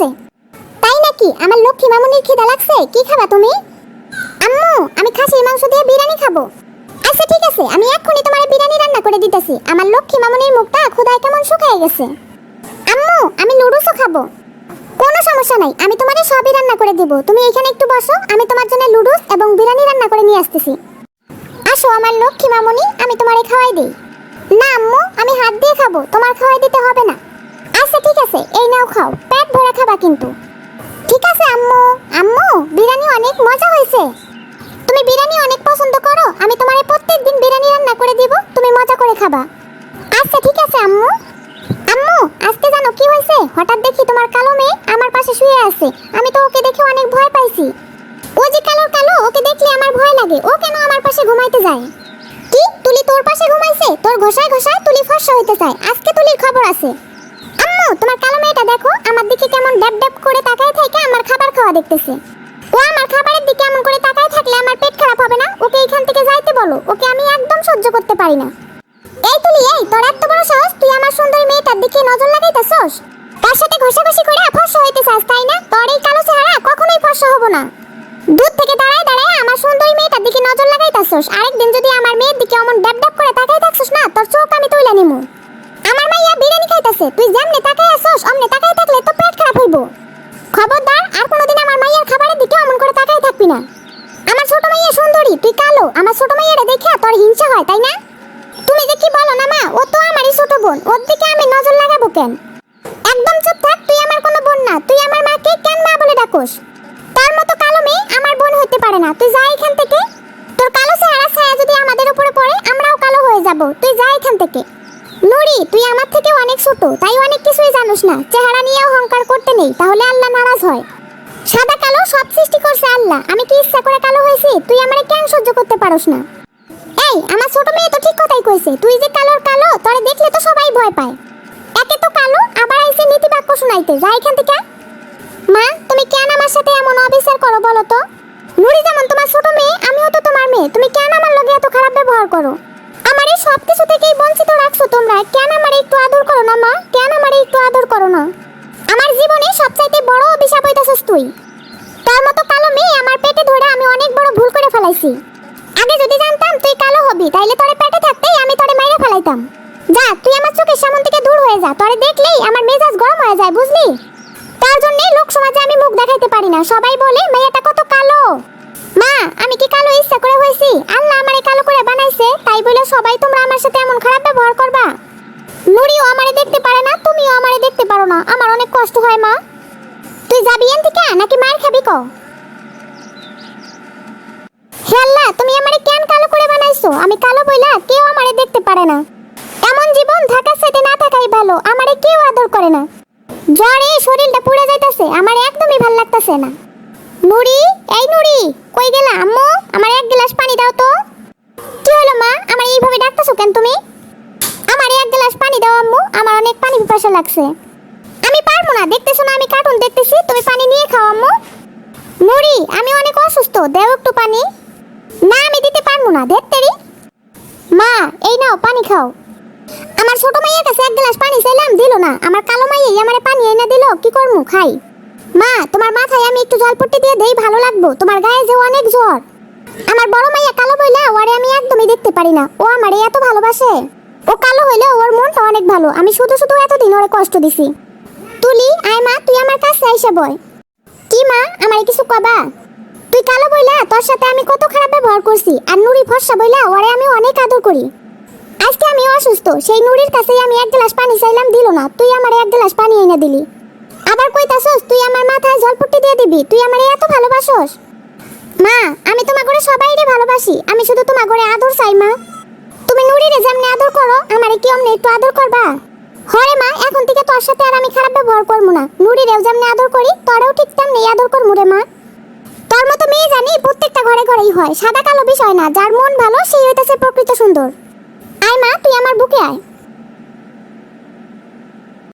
লাগছে তাই নাকি আমার লক্ষ্মী মামুনির খিদা লাগছে? কি খাবা তুমি? আম্মু, আমি খাসির মাংস দিয়ে বিরিয়ানি খাব। আচ্ছা ঠিক আছে, আমি এক্ষুনি তোমার বিরিয়ানি রান্না করে দিতেছি। আমার লক্ষ্মী মামুনির মুখটা ক্ষুদায় কেমন শুকিয়ে গেছে। আম্মু, আমি নুডলসও খাব। কোনো সমস্যা নাই, আমি তোমারে সবই রান্না করে দেব। তুমি এখানে একটু বসো, আমি তোমার জন্য লুডুস এবং বিরিয়ানি রান্না করে নিয়ে আসতেছি। আসো, আমার লক্ষ্মী মামুনি, আমি তোমারে খাওয়াই দেই। না, আম্মু, আমি হাত দিয়ে খাব, তোমার খাওয়াই দিতে হবে না। আচ্ছা ঠিক আছে। এই নাও খাও। পেট ভরে খাবা কিন্তু। ঠিক আছে, আম্মু। আম্মু, বিরিয়ানি অনেক মজা হয়েছে। তুমি বিরিয়ানি অনেক পছন্দ করো। আমি তোমারে প্রত্যেকদিন বিরিয়ানি রান্না করে দিব। তুমি মজা করে খাবা। আচ্ছা ঠিক আছে, আম্মু। আম্মু, আজকে জানো কি হয়েছে? হঠাৎ দেখি তোমার কালো মেয়ে আমার পাশে শুয়ে আছে। আমি তো ওকে দেখে অনেক ভয় পাইছি। ও যে কালো কালো, ওকে দেখলে আমার ভয় লাগে। ও কেন আমার পাশে ঘুমাইতে যায়? কি? তুলি তোর পাশে ঘুমাইছে? তোর ঘষায় ঘষায় তুলি ফর্সা হইতে চায়। আজকে তুলির খবর আছে। আম্মু তোমার কালো মেয়েটা দেখো, আমার দিকে কেমন ড্যাব ড্যাব করে তাকায় থেকে আমার খাবার খাওয়া দেখতেছে। ও আমার খাবারের দিকে এমন করে তাকায় থাকলে আমার পেট খারাপ হবে না? ওকে এখান থেকে যাইতে বলো, ওকে আমি একদম সহ্য করতে পারি না। এই তুলি, এই, তোর এত বড় সাহস, তুই আমার সুন্দর মেয়েটার দিকে নজর লাগাইতেছস? তার সাথে ঘষাঘষি করে ফর্সা হইতে চাস, তাই না? তোর এই কালো চেহারা কখনোই ফর্সা হব না। দূর থেকে দাঁড়ায় দাঁড়ায় আমার সুন্দরী মেয়েটার দিকে নজর লাগাইতাছস। আরেকদিন যদি আমার মেয়ের দিকে অমন ড্যাব ড্যাব করে তাকাই থাকছস না, তোর চোখ আমি তুইলা নিমু। খাইতাছে তুই যেমনে তাকাই আসছস অমনে তাকাই থাকলে তো পেট খারাপ হইব। খবরদার, আর কোনোদিন আমার মাইয়ার খাবারের দিকে অমন করে তাকাই থাকবি না। আমার ছোট মাইয়া সুন্দরী, তুই কালো। আমার ছোট মাইয়ারে দেখে তোর হিংসা হয়, তাই না? তুমি কি বলো না মা, ও তো আমারই ছোট বোন। ওর দিকে আমি নজর লাগাবো কেন? একদম চুপ থাক, তুই আমার কোনো বোন না। তুই আমার মাকে কেন মা বলে ডাকোস? তার মতো কালো মেয়ে আমার বোন হতে পারে না। তুই যা এখান থেকে। তোর কালো চেহারা ছায়া যদি আমাদের উপরে পড়ে, আমরাও কালো হয়ে যাব। তুই যা এখান থেকে। নুরি, তুই আমার থেকে অনেক ছোট, তাই অনেক কিছুই জানোস না। চেহারা নিয়ে অহংকার করতে নেই, তাহলে আল্লাহ নারাজ হয়। সাদা কালো সব সৃষ্টি করছে আল্লাহ, আমি কি ইচ্ছা করে কালো হয়েছি? তুই আমারে কেন সহ্য করতে পারোস না? এই, আমার ছোট মেয়ে তো ঠিক কথাই কইছে, তুই যে কালোর কালো, তোরে দেখলে তো সবাই ভয় পায়। একে তো কালো, আবার আইছে নীতি বাক্য শুনাইতে, যা এখান থেকে। মা, তুমি কেন আমার সাথে এমন অবিচার করো বলো তো? নুরি যেমন তোমার ছোট মেয়ে, আমিও তো তোমার মেয়ে, তুমি কেন আমার লগে এত খারাপ ব্যবহার করো? আমার এই সব কিছু থেকেই বঞ্চিত রাখছো তোমরা। কেন আমার একটু আদর করো না, মা? কেন আমার একটু আদর করো না? আমার জীবনে সবচাইতে বড় অভিশাপ হইতাছস তুই। তোর মতো কালো মেয়ে আমার পেটে ধরে আমি অনেক বড় ভুল করে ফেলাইছি। আগে যদি জানতাম তুই কালো হবি, তাইলে তোরে পেটে থাকতেই আমি তোরে মাইরে ফেলাইতাম। যা, তুই আমার চোখের সামন থেকে দূর হয়ে যা, তোরে দেখলেই আমার মেজাজ গরম হয়ে যায়, বুঝলি? তার জন্য লোক সমাজে আমি মুখ দেখাইতে পারি না, সবাই বলে, মেয়েটা কত কালো। মা, আমি কি কালো ইচ্ছা করে হয়েছি? আল্লাহ আমারে কালো করে বানাইছে তাই বলে সবাই তোমরা আমার সাথে এমন খারাপ ব্যবহার করবা? নুরিও আমারে দেখতে পারে না, তুমিও আমারে দেখতে পারো না। আমার অনেক কষ্ট হয়, মা। তুই যাবি এন থেকে নাকি মার খাবি কও? হে আল্লাহ, তুমি আমারে কেন কালো করে বানাইছো? আমি কালো বইলা কেউ আমারে দেখতে পারে না। এমন জীবন থাকার সাথে না থাকাই ভালো, আমারে কেউ আদর করে না। জ্বরে শরীরটা পুড়ে যাইতাছে, আমার একদমই ভালো লাগতাছে না। নুরি, এই নুরি, কই গেলা আম্মু? আমার এক গ্লাস পানি দাও তো কি হলো মা আমার এইভাবে ডাকতাছো কেন তুমি? আমার এক গ্লাস পানি দাও আম্মু, আমার অনেক পানি পিপাসা লাগছে। আমি পারব না, দেখতেছো না আমি কার্টুন দেখতেছি, তুমি পানি নিয়ে খাও আম্মু। মুড়ি, আমি অনেক অসুস্থ, দেও একটু পানি। না, আমি দিতে পারব না দেখতেরি মা, এই নাও, পানি খাও। আমার ছোট মাইয়ের কাছে এক গ্লাস পানি চাইলাম, দিল না। আমার কালো মাইয়াই আমারে পানি এনে দিল, কি করমু, খাই। মা, তোমার মাথায় আমি একটু জল জলপট্টি দিয়ে দেই, ভালো লাগবো। তোমার গায়ে যে অনেক জ্বর। আমার বড় মাইয়া কালো বইলা ওরে আমি একদমই দেখতে পারি না। ও আমারে এত ভালোবাসে। ও কালো হইলে ওর মনটা অনেক ভালো। আমি শুধু শুধু এতদিন ওরে কষ্ট দিছি। তুলি, আয় মা, তুই আমার কাছে আইসা বয়। কি মা, আমারে কিছু কবা? তুই কালো বইলা, তোর সাথে আমি কত খারাপ ব্যবহার করছি। আর নুরি ফর্সা বইলা ওরে আমি অনেক আদর করি। আজকে আমি অসুস্থ, সেই নুরির কাছেই আমি এক গ্লাস পানি চাইলাম, দিল না। তুই আমার এক গ্লাস পানি এনে দিলি। আবার কইতাছস, তুই আমার মাথায় জলপট্টি দিয়ে দিবি। তুই আমারে এত ভালোবাসস। মা, আমি তোমার ঘরে সবাইরে ভালোবাসি। আমি শুধু তোমার ঘরে আদর চাই, মা। তুমি নুরিরে যেমনি আদর করো, আমারে কি অমনি একটু আদর করবা? হরে মা, এখন থেকে তোর সাথে আর আমি খারাপ ব্যবহার করব না। নুরিরেও যেমনি আদর করি, তোরেও ঠিক তেমনি আদর করব রে মা। তোর মতো মেয়ে জানি প্রত্যেকটা ঘরে ঘরেই হয়। সাদা কালো বিষয় না, যার মন ভালো, সেই হইতাছে প্রকৃত সুন্দর। আয় মা, তুই আমার বুকে আয়।